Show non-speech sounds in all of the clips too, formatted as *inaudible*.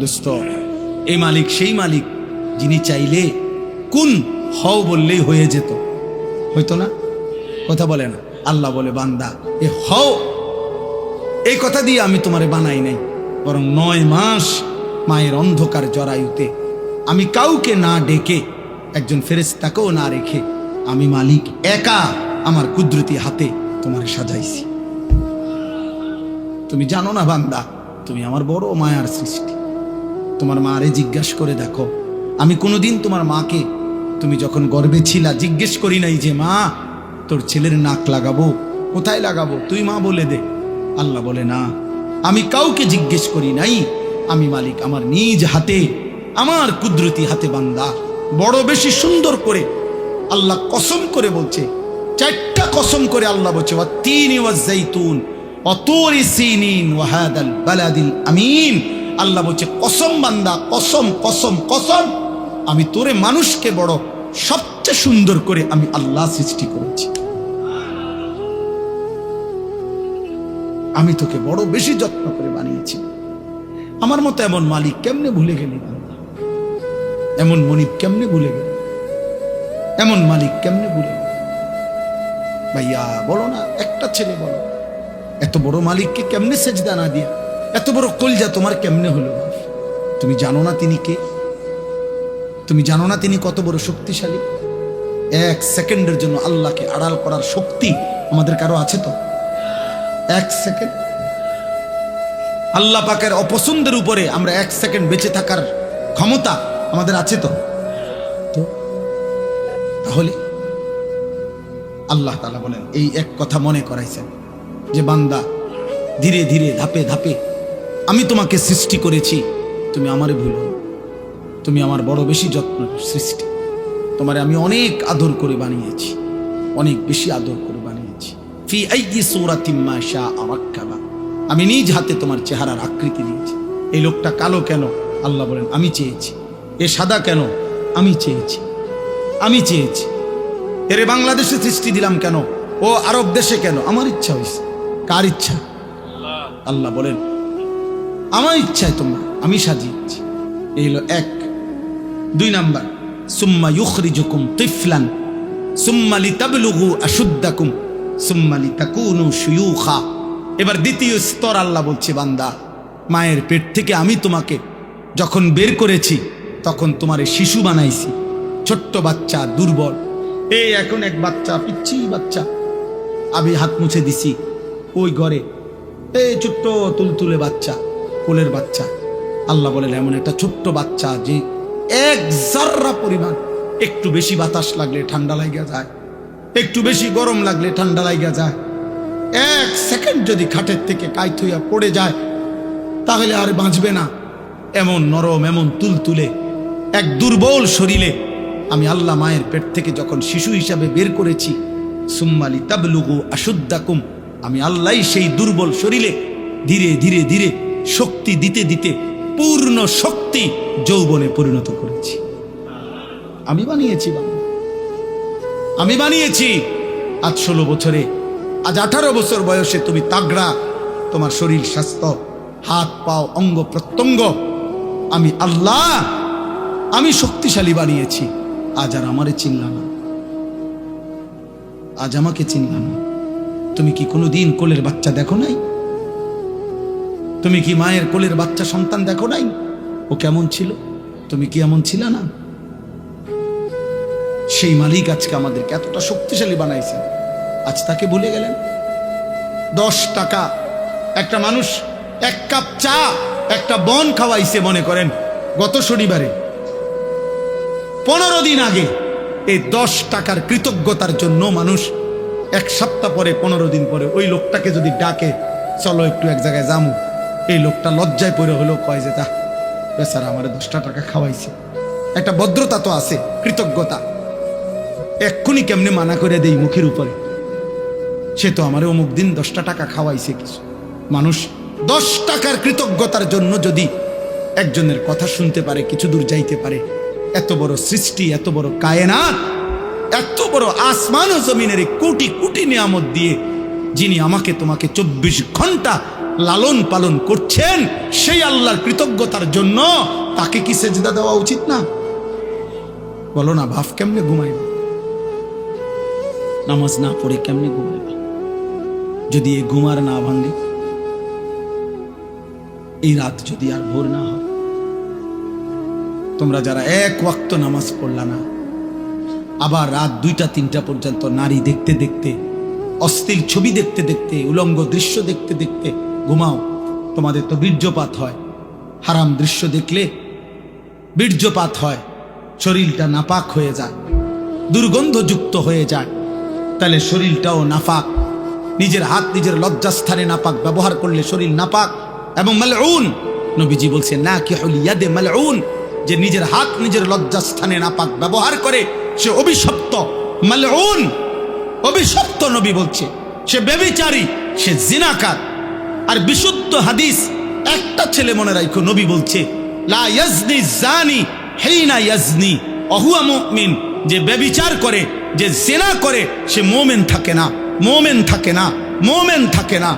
দোস্ত এই মালিক, সেই মালিক, যিনি চাইলে কোন হও বললেই হয়ে যেত। হইতো না? কথা বলে না। আল্লাহ বলে, বান্দা, এ হও। এই কথা দিয়ে আমি তোমারে বানাই নাই, বরং নয় মাস মায়ের অন্ধকার জরায়ুতে আমি কাউকে না ডেকে, একজন ফেরেস্তাকেও না রেখে আমি মালিক একা আমার কুদরতি হাতে তোমার সাজাইছি। তুমি জানো না, বান্দা, তুমি আমার বড় মায়ার সৃষ্টি। তোমার মারে জিজ্ঞাস করে দেখো। আমি কোনোদিন তোমার মাকে, তুমি যখন গর্বে ছিলা, জিজ্ঞেস করি নাই যে, মা, তোর ছেলের নাক লাগাবো? কোথায় লাগাবো? তুই মা বলে দে। আল্লাহ বলে, না, আমি কাউকে জিজ্ঞেস করি নাই। আমি মালিক আমার নিজ হাতে, আমার কুদরতি হাতে বান্দা। বড় বেশি সুন্দর করে আল্লাহ কসম করে বলছে, চারটা কসম করে আল্লাহ বলছে ওয়া তিন জাইতুন অতরি সিনিন ওয়াহাদাল বালাদিল আমিন। আল্লাহ বলছে, কসম বান্দা, কসম কসম কসম, আমি তোরে মানুষকে বড় সবচেয়ে সুন্দর করে আমি আল্লাহ সৃষ্টি করেছি। আমি তোকে বড় বেশি যত্ন করে বানিয়েছি। আমার মতো এমন মালিক কেমনে ভুলে গেলি বান্দা? এমন মনিব কেমনে ভুলে গেলি? এমন মালিক কেমনে ভুলে গেল? ভাইয়া, বলো না, একটা ছেলে বলো। এত বড় মালিককে কেমনে সেজদা না দিয়া এত বড় কলজা তোমার কেমনে হলো? তুমি জানো না তিনি কে? তুমি জানো না তিনি কত বড় শক্তিশালী? এক সেকেন্ডের জন্য আল্লাহকে আড়াল করার শক্তি আমাদের কারও আছে তো? এক সেকেন্ড। আল্লাহ পাকের অপছন্দের উপরে আমরা এক সেকেন্ড বেঁচে থাকার ক্ষমতা আমাদের আছে তো? তো? তাহলে আল্লাহ তালা বলেন, এই এক কথা মনে করাইছেন যে বান্দা ধীরে ধীরে ধাপে ধাপে আমি তোমাকে সৃষ্টি করেছি। তুমি আমারে ভুলো। তুমি আমার বড় বেশি যত্ন সৃষ্টি। তোমারে আমি অনেক আদর করে বানিয়েছি। অনেক বেশি আদর করে বানিয়েছি। ফি রাক্কাবা। আমি নিজ হাতে তোমার চেহারার আকৃতি দিয়েছি। এই লোকটা কালো কেন? আল্লাহ বলেন আমি চেয়েছি। এ সাদা কেন? আমি চেয়েছি। আমি চেয়েছি। এরে বাংলাদেশে সৃষ্টি দিলাম কেন? ও আরব দেশে কেন? আমার ইচ্ছা হয়েছে কার ইচ্ছা? আল্লাহ বলেন আমার ইচ্ছায় তোমরা, আমি সাজিয়েছি। এই হলো এক। দুই নাম্বার, সুম্মা ইউখরিজুকুম তিফলান, সুম্মা লিতাবলুগু আশুদ্দাকুম, সুম্মা লিতাকুনু শুয়ুখা। এবার দ্বিতীয় স্তর আল্লাহ বলছে, বান্দা, মায়ের পেট থেকে আমি তোমাকে যখন বের করেছি, তখন তোমারে শিশু বানাইছি। ছোট্ট বাচ্চা, দুর্বল। এই এখন এক বাচ্চা পিচ্ছি বাচ্চা। আমি হাত মুছে দিছি, ওই ঘরে। এই ছোট্ট তুলতুলে বাচ্চা। কোলের বাচ্চা। আল্লাহ বলেন, এমন একটা ছোট্ট বাচ্চা যে এক জাররা পরিমাণ একটু বেশি বাতাস লাগলে ঠান্ডা লাগিয়া যায়, একটু বেশি গরম লাগলে ঠান্ডা লাগিয়া যায়। এক সেকেন্ড যদি খাটের থেকে কাইত হইয়া পড়ে যায়, তাহলে আর বাঁচবে না। এমন নরম, এমন তুলতুলে, এক দুর্বল শরীরে আমি আল্লাহ মায়ের পেট থেকে যখন শিশু হিসাবে বের করেছি সুম্মালি তাবলুগু আশুদ্দাকুম, আমি আল্লাহ সেই দুর্বল শরীরে ধীরে ধীরে ধীরে শক্তি দিতে দিতে পূর্ণ শক্তি যৌবনে পরিণত করেছি। আমি বানিয়েছি আমি বানিয়েছি। আজ ষোলো বছরে, আজ আঠারো বছর বয়সে তুমি তাগড়া, তোমার শরীর স্বাস্থ্য, হাত, পাও, অঙ্গ প্রত্যঙ্গ, আমি আল্লাহ, আমি শক্তিশালী বানিয়েছি। আজ আর আমারে চিনলা না। আজ আমাকে চিনলা না। তুমি কি কোনো দিন কোলের বাচ্চা দেখো নাই? তুমি কি মায়ের কোলের বাচ্চা সন্তান দেখো নাই? ও কেমন ছিল? তুমি কি এমন ছিল না? সেই মালিক আজকে আমাদেরকে এতটা শক্তিশালী বানাইছেন। আজ তাকে ভুলে গেলেন, দশ টাকা, একটা মানুষ এক কাপ চা, একটা বন খাওয়াইছে মনে করেন, গত শনিবারে। পনেরো দিন আগে এই দশ টাকার কৃতজ্ঞতার জন্য মানুষ এক সপ্তাহ পরে, পনেরো দিন পরে ওই লোকটাকে যদি ডাকে, চলো একটু এক জায়গায় যামু। এই লোকটা লজ্জায় পড়ে হলেও কয় যে তা বেচারা আমার দশটা টাকা খাওয়াইছে। একটা ভদ্রতা তো আছে, কৃতজ্ঞতা। এক্ষুনি কেমনে মানা করে দেই মুখের উপরে? সে তো আমার অমুক দিন দশটা টাকা খাওয়াইছে কিছু। মানুষ দশ টাকার কৃতজ্ঞতার জন্য যদি একজনের কথা শুনতে পারে, কিছু দূর যাইতে পারে, এত বড় সৃষ্টি, এত বড় কায়নাত, এত বড় আসমান ও জমিনের কোটি কোটি নিয়ামত দিয়ে যিনি আমাকে তোমাকে চব্বিশ ঘণ্টা লালন পালন করছেন, সেই আল্লাহর কৃতজ্ঞতার জন্য তাকে কি সেজদা দেওয়া উচিত না? বলো না ভাব কেমনে ঘুমাইবা? নামাজ না পড়ে কেমনে ঘুমাইবা? যদি এই ঘুমার না ভাঙে, এই রাত যদি আর ভোর না হয়, তোমরা যারা এক ওয়াক্ত নামাজ পড়লা না, আবার রাত দুইটা, তিনটা পর্যন্ত নারী দেখতে দেখতে অস্থির ছবি দেখতে দেখতে, উলঙ্গ দৃশ্য দেখতে দেখতে ঘুমাও। তোমাদের তো বীর্যপাত হয়। হারাম দৃশ্য দেখলে বীর্যপাত হয়। শরীরটা নাপাক হয়ে যায়। দুর্গন্ধযুক্ত হয়ে যায়। তাহলে শরীরটাও নাপাক। নিজের হাত নিজের লজ্জাস্থানে নাপাক। ব্যবহার করলে শরীর নাপাক এবং মালউন। নবীজি বলছে না কি হল ইয়াদে মালউন। যে নিজের হাত নিজের লজ্জাস্থানে নাপাক। ব্যবহার করে সে অভিশপ্ত। মালউন। অভিশপ্ত নবী বলছে। সে বেবিচারী সে জিনাকার। আর বিশুদ্ধ হাদিস একটা ছেলে মনে রাখো, নবী বলছে ইয়াজনি জানি ইয়াজনি যে বেবিচার করে, যে জেনা করে, সে মোমেন থাকে না, মোমেন থাকে না, মোমেন থাকে না।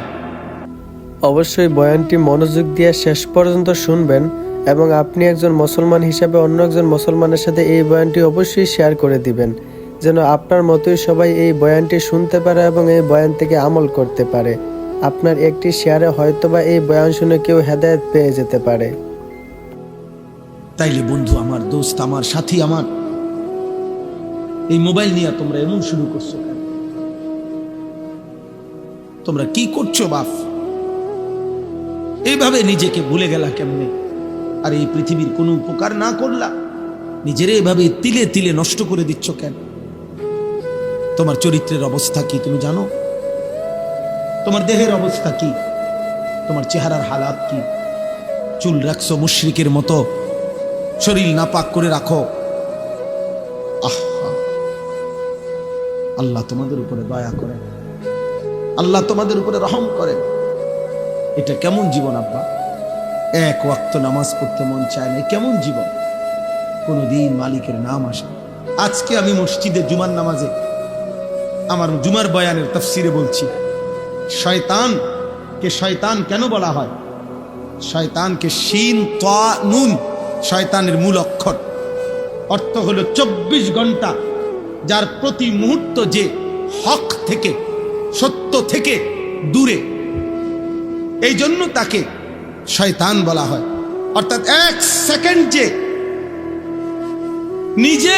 অবশ্যই বয়ানটি মনোযোগ দিয়ে শেষ পর্যন্ত শুনবেন এবং আপনি একজন মুসলমান হিসাবে অন্য একজন মুসলমানের সাথে এই বয়ানটি অবশ্যই শেয়ার করে দিবেন, যেন আপনার মতোই সবাই এই বয়ানটি শুনতে পারে এবং এই বয়ান থেকে আমল করতে পারে। আপনার একটি শেয়ারে হয়তোবা এই বয়ান শুনে কেউ হেদায়েত পেয়ে যেতে পারে। তাইলে বন্ধু, আমার দোস্ত, আমার সাথী, আমার এই মোবাইল নিয়ে তোমরা এমন শুরু করছ তোমরা কি করছ, বাপ? এইভাবে নিজেকে ভুলে গেলা কেমনে? আর এই পৃথিবীর কোনো উপকার না করলা? নিজের এভাবে তিলে তিলে নষ্ট করে দিচ্ছ কেন? তোমার চরিত্রের অবস্থা কি তুমি জানো? তোমার দেহের অবস্থা কি? তোমার চেহারার হালাত কি? চুল রাখছো মুশ্রিকের মতো। শরীর নাপাক করে রাখো। আহা। আল্লাহ তোমাদের উপরে দয়া করেন। আল্লাহ তোমাদের উপরে রহম করেন। এটা কেমন জীবন, আব্বা? এক ওয়াক্ত নামাজ পড়তে মন চায় না, কেমন জীবন? কোনোদিন মালিকের নাম আসে আজকে আমি মসজিদে জুমার নামাজে আমার জুমার বয়ানের তফসিরে বলছি শয়তান কে শয়তান কেন বলা হয়? শয়তানকে শিন, তা, নুন, শয়তানের মূল অক্ষর। অর্থ হলো চব্বিশ ঘণ্টা যার প্রতি মুহূর্ত যে হক থেকে, সত্য থেকে দূরে। এই জন্য তাকে শয়তান বলা হয়। অর্থাৎ এক সেকেন্ড যে নিজে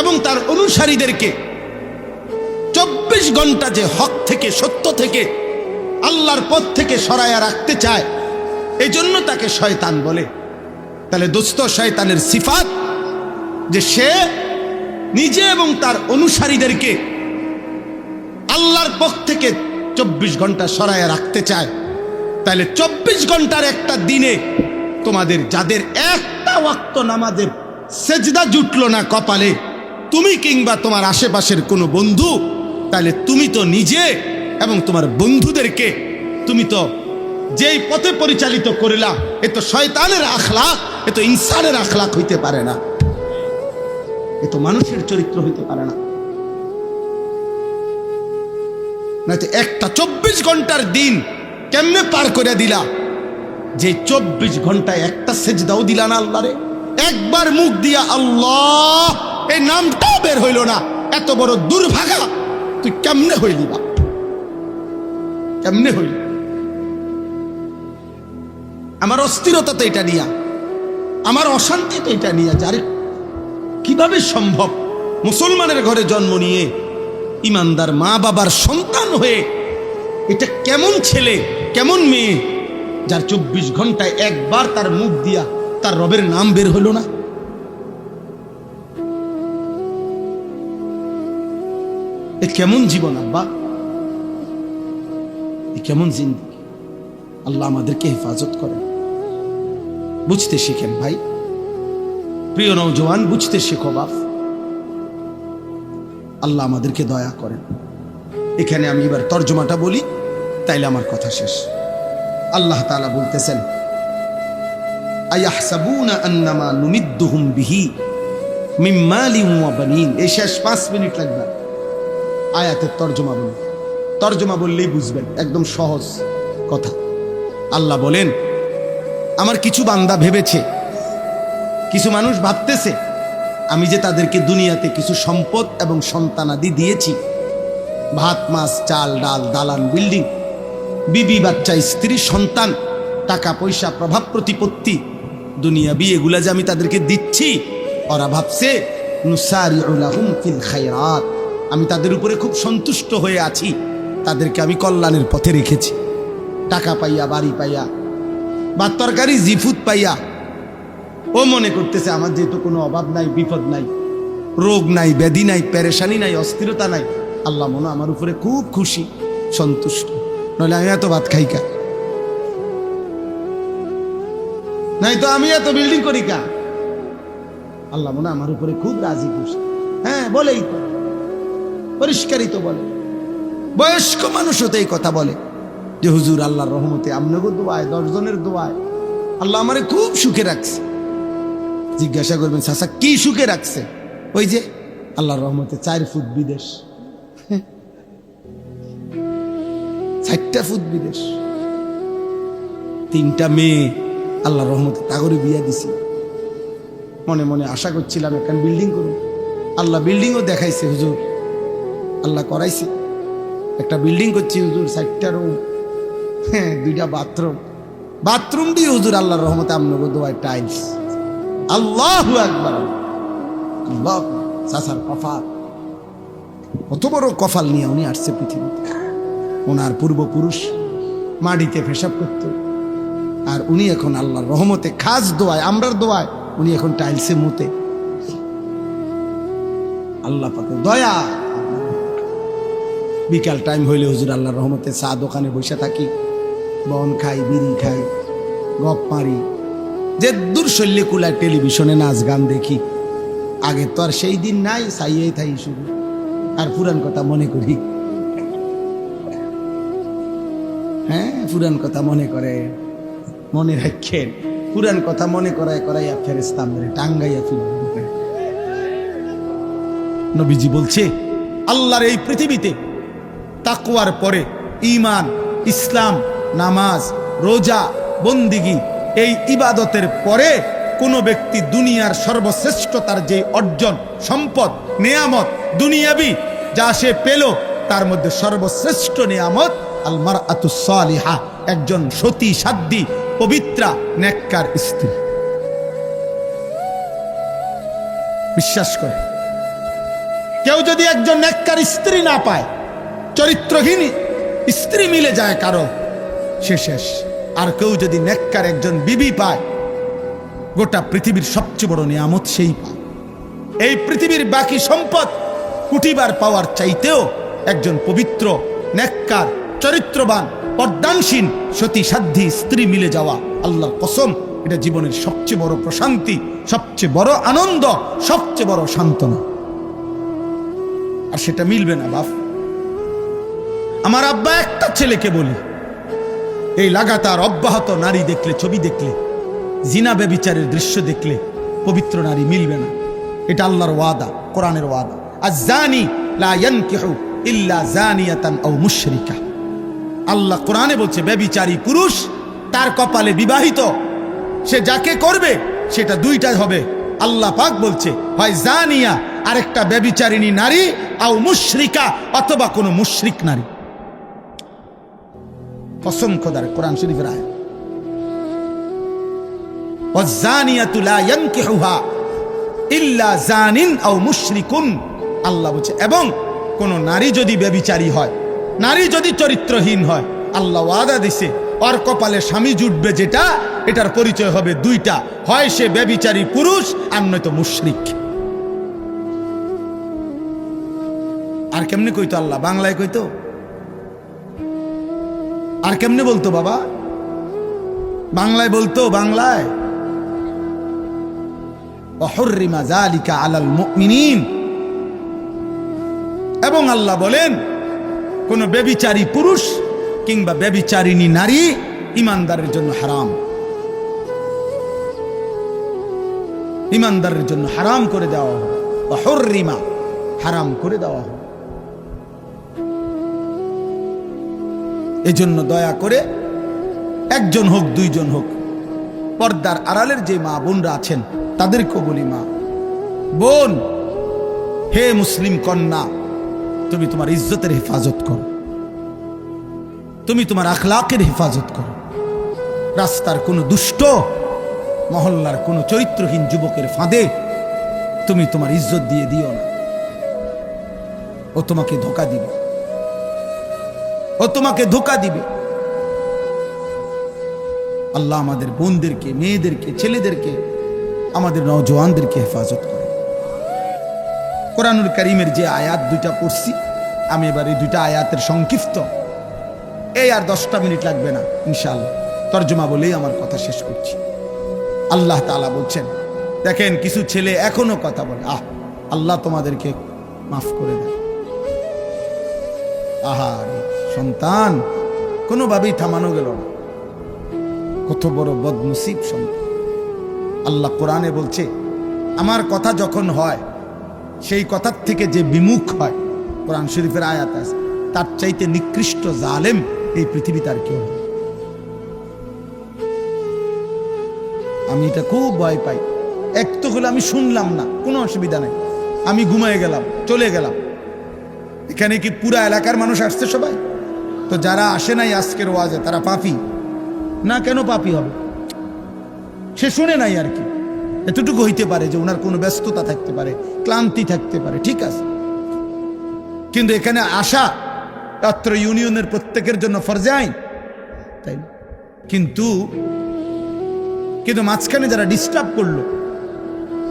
এবং তার অনুসারীদেরকে চব্বিশ ঘণ্টা যে হক থেকে, সত্য থেকে, আল্লাহর পথ থেকে সরাইয়া রাখতে চায় এই জন্য তাকে শয়তান বলে। তাহলে দোস্ত, শয়তানের সিফাত যে সে নিজে এবং তার অনুসারীদেরকে আল্লাহর পক্ষ থেকে চব্বিশ ঘণ্টা সরাইয়া রাখতে চায়। তাহলে চব্বিশ ঘণ্টার একটা দিনে তোমাদের যাদের একটা ওয়াক্ত নামাজের সেজদা জুটলো না কপালে, তুমি কিংবা তোমার আশেপাশের কোনো বন্ধু তাহলে তুমি তো নিজে এবং তোমার বন্ধুদেরকে তুমি তো যেই পথে পরিচালিত করিলা, এ তো শয়তানের আখলাক এ তো ইনসানের আখলাক হইতে পারে না। এ তো মানুষের চরিত্র হইতে পারে না। নয়তো একটা চব্বিশ ঘণ্টার দিন কেমনে পার করে দিলা? যে চব্বিশ ঘন্টায় একটা সেজদাও দিলা না আল্লাহরে একবার মুখ দিয়া আল্লাহ এই নামটাও বের হইল না। এত বড় দুর্ভাগা তুই কেমনে হইলি বা কেমনে হইলি? আমার অস্থিরতা তো এটা নিয়া, আমার অশান্তি তো এটা নিয়া, যারে কীভাবে সম্ভব মুসলমানের ঘরে জন্ম নিয়ে ইমানদার মা বাবার সন্তান হয়ে এটা কেমন ছেলে, কেমন মেয়ে, যার চব্বিশ ঘন্টায় একবার তার মুখ দিয়া তার রবের নাম বের হলো না? এ কেমন জীবন, আব্বা? এ কেমন জিন্দিগি? আল্লাহ আমাদেরকে হেফাজত করেন। বুঝতে শিখেন, ভাই। প্রিয় নৌজওয়ান বুঝতে শেখো, বাপ। আল্লাহ আমাদেরকে দয়া করেন। এখানে আমি এবার তর্জমাটা বলি, তাইলে আমার কথা শেষ। আল্লাহ তাআলা বলতেছেন আন্নামা বিহি ওয়া বানিন। এই শেষ পাঁচ মিনিট লাগবে। আয়াতের তর্জমা বলুন তর্জমা বললেই বুঝবেন, একদম সহজ কথা। আল্লাহ বলেন, আমার কিছু বান্দা ভেবেছে, কিছু মানুষ ভাবতেছে, আমি যে তাদেরকে দুনিয়াতে কিছু সম্পদ এবং সন্তানাদি দিয়েছি। ভাত, মাছ, চাল, ডাল, দালান, বিল্ডিং, বিবি, বাচ্চা, স্ত্রী, সন্তান, টাকা, পয়সা, প্রভাব, প্রতিপত্তি, দুনিয়া বি এগুলা যে আমি তাদেরকে দিচ্ছি, ওরা ভাবছে লাহুম ফিল আমি তাদের উপরে খুব সন্তুষ্ট হয়ে আছি। তাদেরকে আমি কল্যাণের পথে রেখেছি। টাকা পাইয়া, বাড়ি পাইয়া বা তরকারি, জিফুত পাইয়া। ও মনে করতেছে, আমার যেহেতু কোনো অভাব নাই, বিপদ নাই, রোগ নাই, ব্যাধি নাই, পেরেশানি নাই, অস্থিরতা নাই, আল্লাহ মনে আমার উপরে খুব খুশি, সন্তুষ্ট। নইলে আমি এত ভাত খাই কা? নাই তো আমি এত বিল্ডিং করি কা? আল্লাহ মনে আমার উপরে খুব রাজি খুশি। হ্যাঁ বলেই তো। পরিষ্কারই তো বলে। বয়স্ক মানুষও তো এই কথা বলে যে, হুজুর, আল্লাহর রহমতে আমনগো দোয়ায়, দশজনের দোয়ায়। আল্লাহ আমারে খুব সুখে রাখছে। জিজ্ঞাসা করবেন, চাচা, কি সুখে রাখছে? ওই যে, আল্লাহর রহমতে চার ফুট বিদেশ। *laughs* চারটা ফুট বিদেশ। তিনটা মেয়ে আল্লাহ রহমতে তাগরে বিয়া দিছি। মনে মনে আশা করছিলাম এখন বিল্ডিং করুন। আল্লাহ বিল্ডিংও দেখাইছে, হুজুর আল্লাহ করাইছে। একটা বিল্ডিং করছি হুজুর, চারটা রুম হ্যাঁ দুইটা বাথরুম বাথরুম দিয়ে হুজুর আল্লাহর রহমতে আমনগো দোয়ায় টাইলস আল্লাহ একবার আল্লাহ চাচার কফাল কত বড় কফাল নিয়ে উনি আসছে পৃথিবীতে। ওনার পূর্বপুরুষ মাটিতে পেশাব করত। আর উনি এখন আল্লাহর রহমতে খাস দোয়ায়, আমরার দোয়ায় উনি এখন টাইলসে মুতে। আল্লাহ পাকে দয়া। বিকাল টাইম হইলে হুজুর আল্লাহর রহমতে চা দোকানে বসে থাকি। বন খাই, বিড়ি খাই, গপ মারি। যে দূর শল্যে কুলায় টেলিভিশনে নাচ গান দেখি। আগে তো আর সেই দিন নাই, সাইয়েই থাই শুধু। আর পুরান কথা মনে করি। হ্যাঁ পুরান কথা মনে করে, মনে রাখেন পুরান কথা মনে করায় করাইয়া ফেরেস্তা আমাদের টাঙ্গাইয়া ফিরবে নবীজি বলছে, আল্লাহর এই পৃথিবীতে তাকওয়ার পরে ইমান ইসলাম, নামাজ, রোজা, বন্দিগি, এই ইবাদতের পরে কোনো ব্যক্তি দুনিয়ার সর্বশ্রেষ্ঠতার যে অর্জন, সম্পদ, নেয়ামত দুনিয়াবি, যা সে পেল, তার মধ্যে সর্বশ্রেষ্ঠ নেয়ামত আলমার আতুসালিহা একজন সতী সাধ্যী পবিত্রা, নেককার স্ত্রী। বিশ্বাস করে। কেউ যদি একজন নেককার স্ত্রী না পায় চরিত্রহীন স্ত্রী মিলে যায় কারও। সে শেষ। আর কেউ যদি নেককার একজন বিবি পায়, গোটা পৃথিবীর সবচেয়ে বড় নিয়ামত সেই পায়। এই পৃথিবীর বাকি সম্পদ কুটিবার পাওয়ার চাইতেও একজন পবিত্র, নেককার, চরিত্রবান পর্দানসীন সতী সাধ্যী স্ত্রী মিলে যাওয়া আল্লাহর কসম, এটা জীবনের সবচেয়ে বড় প্রশান্তি, সবচেয়ে বড় আনন্দ, সবচেয়ে বড় সান্ত্বনা। আর সেটা মিলবে না, বাপ। আমার আব্বা একটা ছেলেকে বলি। এই লাগাতার অব্যাহত নারী দেখলে, ছবি দেখলে, জিনা বেবিচারের দৃশ্য দেখলে পবিত্র নারী মিলবে না। এটা আল্লাহর ওয়াদা, কোরআনের ওয়াদা। আর জানি আল্লাহ কোরআনে বলছে বেবিচারী পুরুষ তার কপালে বিবাহিত। সে যাকে করবে, সেটা দুইটা হবে। আল্লাহ পাক বলছে, হয় জানিয়া আরেকটা বেবিচারিণী নারী, আও মুশরিকা, অথবা কোনো মুশরিক নারী। কসম খোদার কোরআন শরীফের আয় এবং কোন নারী যদি ব্যবিচারী হয়, নারী যদি চরিত্রহীন হয়, আল্লাহ ওয়াদা দিছে, ওর কপালে স্বামী জুটবে যেটা, এটার পরিচয় হবে দুইটা, হয় সে ব্যবিচারী পুরুষ আর নয়তো মুশরিক। আর কেমনে কইতো আল্লাহ? বাংলায় কইতো আর কেমনে বলতো বাবা? বাংলায় বলতো, বাংলায়। এবং আল্লাহ বলেন, কোন বেবিচারী পুরুষ কিংবা বেবিচারিণী নারী ইমানদারের জন্য হারাম। ইমানদারের জন্য হারাম করে দেওয়া হবে। অহর্রিমা হারাম করে দেওয়া হবে। এজন্য দয়া করে একজন হোক, দুইজন হোক, পর্দার আড়ালের যে মা বোনরা আছেন, তাদেরকেও বলি মা। বোন, হে মুসলিম কন্যা, তুমি তোমার ইজ্জতের হেফাজত করো। তুমি তোমার আখলাকের হেফাজত করো। রাস্তার কোনো দুষ্ট, মহল্লার কোনো চরিত্রহীন যুবকের ফাঁদে তুমি তোমার ইজ্জত দিয়ে দিও না। ও তোমাকে ধোকা দিবে। ও তোমাকে ধোকা দিবে। আল্লাহ আমাদের বোনদেরকে মেয়েদেরকে ছেলেদেরকে আমাদের নজওয়ানদেরকে হেফাজত করে। কোরআনুল করিমের যে আয়াত দুইটা পড়ছি আমি এবার এই দুইটা আয়াতের সংক্ষিপ্ত। এই আর দশটা মিনিট লাগবে না ইনশাল্লাহ তর্জমা বলেই আমার কথা শেষ করছি। আল্লাহ তাআলা বলছেন দেখেন কিছু ছেলে এখনও কথা বলে আহ আল্লাহ তোমাদেরকে মাফ করে দেয় আহা রে, সন্তান, কোনোভাবেই থামানো গেল না। কত বড় বদনসিব সন্তান। আল্লাহ কোরআনে বলছে, আমার কথা যখন হয়, সেই কথার থেকে যে বিমুখ হয়, কোরআন শরীফের আয়াত আছে, তার চাইতে নিকৃষ্ট জালেম এই পৃথিবীতে আর কেউ। আমি এটা খুব ভয় পাই। এক তো হলে আমি শুনলাম না, কোনো অসুবিধা নেই। আমি ঘুমায় গেলাম, চলে গেলাম। এখানে কি পুরা এলাকার মানুষ আসছে সবাই? তো যারা আসে নাই আজকের ওয়াজে, তারা পাপি। না, কেন পাপি হবে? সে শুনে নাই আর কি। এতটুকু হইতে পারে যে ওনার কোনো ব্যস্ততা থাকতে পারে, ক্লান্তি থাকতে পারে, ঠিক আছে? কিন্তু এখানে আসা অত্র ইউনিয়নের প্রত্যেকের জন্য ফরজে আইন। তাই কিন্তু কিন্তু মাঝখানে যারা ডিস্টার্ব করল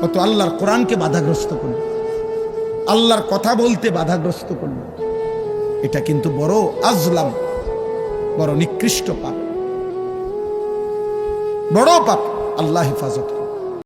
কত আল্লাহর কোরআনকে বাধাগ্রস্ত করল, আল্লাহর কথা বলতে বাধাগ্রস্ত করল। এটা কিন্তু বড় আজলাম বড় নিকৃষ্ট পাপ বড় পাপ আল্লাহ হেফাজত।